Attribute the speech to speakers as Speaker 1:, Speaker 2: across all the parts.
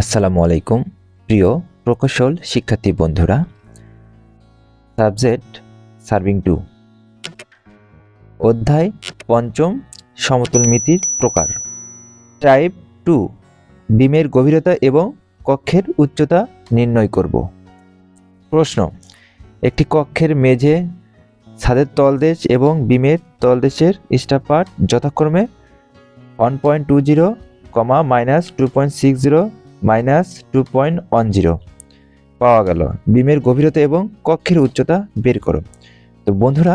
Speaker 1: আসসালামু আলাইকুম, প্রিয় প্রকৌশল শিক্ষার্থী বন্ধুরা। Subject surveying two. অধ্যায় পঞ্চম সমতলমিতির প্রকার। টাইপ টু, বিমের গভীরতা এবং কক্ষের উচ্চতা নির্ণয় করব। প্রশ্ন, একটি কক্ষের মেঝে, ছাদের তলদেশ এবং বিমের তলদেশের স্টাপার্ট যথাক্রমে one point two zero comma minus two point six zero minus two point one zero. পাওয়া গেল। বিমের গভীরতা এবং কক্ষের উচ্চতা বের করো। তো বন্ধুরা,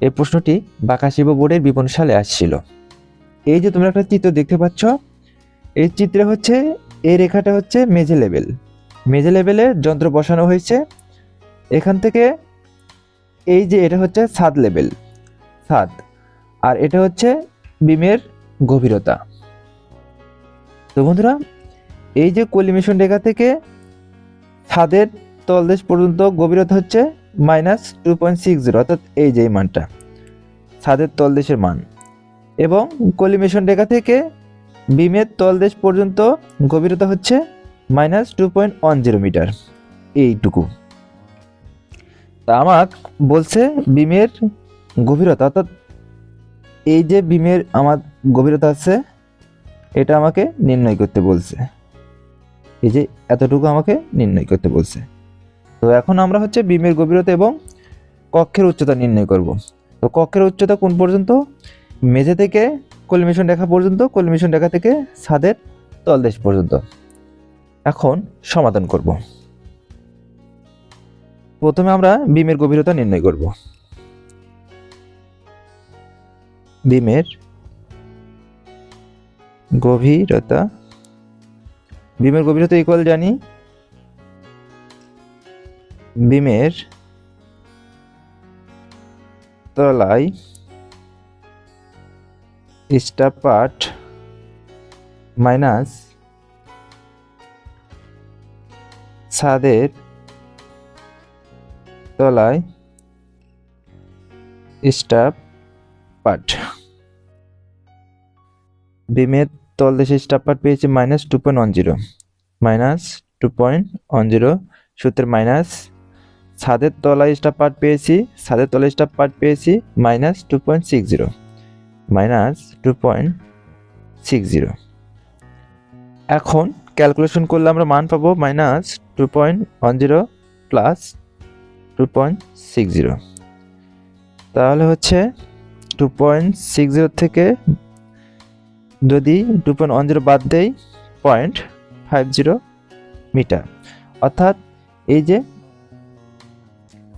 Speaker 1: এই প্রশ্নটি বাঁকাশিব বোর্ডের বিপণ সালে আসছিল। এই যে তোমরা একটা চিত্র দেখতে পাচ্ছ, এই চিত্রে হচ্ছে, এই রেখাটা হচ্ছে মেঝে লেভেল। মেঝে লেভেলে যন্ত্র বসানো হয়েছে। এখান থেকে এই যে এটা হচ্ছে ছাদ লেভেল, ছাদ। আর এটা হচ্ছে বিমের গভীরতা। তো বন্ধুরা এই যে কলিমিশন রেখা থেকে ছাদের তলদেশ পর্যন্ত গভীরতা হচ্ছে minus two point six zero, অর্থাৎ এই যে মানটা, ছাদের তলদেশের মান। এবং কলিমিশন রেখা থেকে বিমের তলদেশ পর্যন্ত গভীরতা হচ্ছে minus two point one zero metre, এইটুকু। তা আমাক বলছে বিমের গভীরতা, অর্থাৎ এই যে বিমের আমার গভীরতা আছে, এটা আমাকে নির্ণয় করতে বলছে। এই যে এতটুকু আমাকে নির্ণয় করতে বলছে। তো এখন আমরা হচ্ছে বিমের গভীরতা এবং কক্ষের উচ্চতা নির্ণয় করব। তো কক্ষের উচ্চতা কোন পর্যন্ত? মেঝে থেকে কলিমিশন রেখা পর্যন্ত, কলিমিশন রেখা থেকে ছাদের তলদেশ পর্যন্ত। এখন সমাধান করব। প্রথমে আমরা বিমের গভীরতা নির্ণয় করব। বিমের গভীরতা বিমের গভীরতা ইকুয়াল জানি? বিমের তলায় স্টার পার্ট মাইনাস ছাদের তলায় স্টাফ পার্ট বিমের তলদেশে স্টার পার্ট পেয়েছি minus two point one zero minus two point one zero সূত্রের মাইনাস ছাদের তলায় স্টার পার্ট পেয়েছি, ছাদের তলায় স্টার পার্ট পেয়েছি minus two point six zero minus two point six zero এখন ক্যালকুলেশন করলে আমরা মান পাবো minus two point one zero plus two point six zero তাহলে হচ্ছে টু পয়েন্ট সিক্স জিরো থেকে যদি টু পয়েন্ট ওয়ান জিরো বাদ দেই পয়েন্ট ফাইভ জিরো মিটার। অর্থাৎ এই যে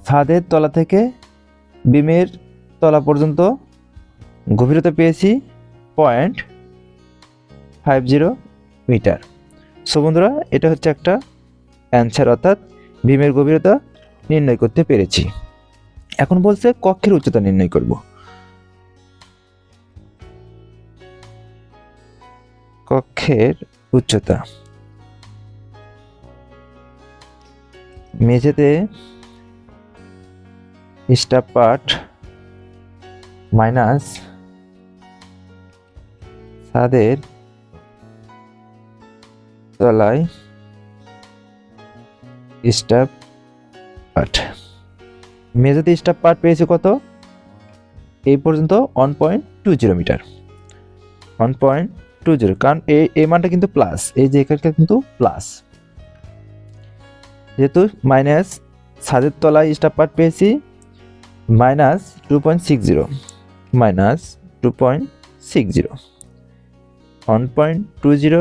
Speaker 1: ছাদের তলা থেকে বিমের তলা পর্যন্ত গভীরতা পেয়েছি point five zero metre. So বন্ধুরা, এটা হচ্ছে একটা অ্যান্সার অর্থাৎ ভীমের গভীরতা নির্ণয় করতে পেরেছি। এখন বলছে কক্ষের উচ্চতা নির্ণয় করব। কক্ষের উচ্চতা। মেঝেতে স্টাফ পার্ট মাইনাস ছাদের তলায় স্টাফ পার্ট। মেঝেতে স্টাফ পার্ট পেয়েছে কত? এই পর্যন্ত one point two zero metre one point two zero, কারণ এই এই মানটা কিন্তু প্লাস এই যে এখানটা কিন্তু প্লাস যেহেতু মাইনাস ছাদের তলায় স্টাফ পার্ট পেয়েছি minus two point six zero minus two point six zero one point two zero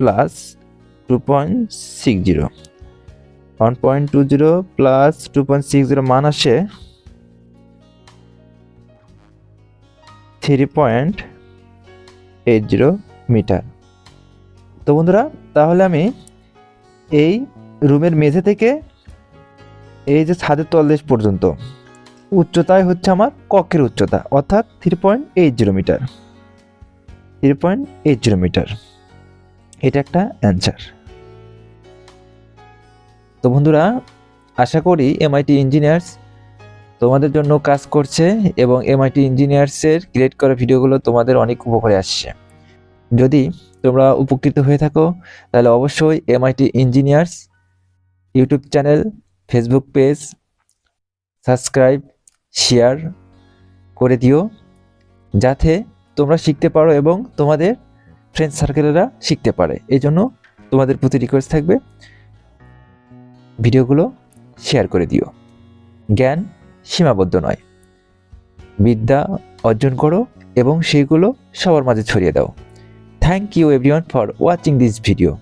Speaker 1: plus two point six zero one point two zero plus two point six zero মান আসে three point eight zero metre. তো বন্ধুরা, তাহলে আমি এই রুমের মেঝে থেকে এই যে ছাদের তলদেশ পর্যন্ত, উচ্চতায় হচ্ছে আমার কক্ষের উচ্চতা, অর্থাৎ three point eight zero metre three point eight zero metre এটা একটা অ্যান্সার তো বন্ধুরা, আশা করি এমআইটি ইঞ্জিনিয়ার্স তোমাদের জন্য কাজ করছে এবং এমআইটি ইঞ্জিনিয়ার্সের ক্রিয়েট করা ভিডিওগুলো তোমাদের অনেক উপকারে আসছে। যদি তোমরা উপকৃত হয়ে থাকো, তাহলে অবশ্যই MIT engineers YouTube channel Facebook page subscribe share করে দিও, যাতে তোমরা শিখতে পারো এবং তোমাদের ফ্রেন্ড সার্কেলেরা শিখতে পারে। এই জন্য তোমাদের প্রতি রিকোয়েস্ট থাকবে, ভিডিওগুলো শেয়ার করে দিও। জ্ঞান সীমাবদ্ধ নয়। বিদ্যা অর্জন করো এবং সেইগুলো সবার মাঝে ছড়িয়ে দাও। Thank you everyone for watching this video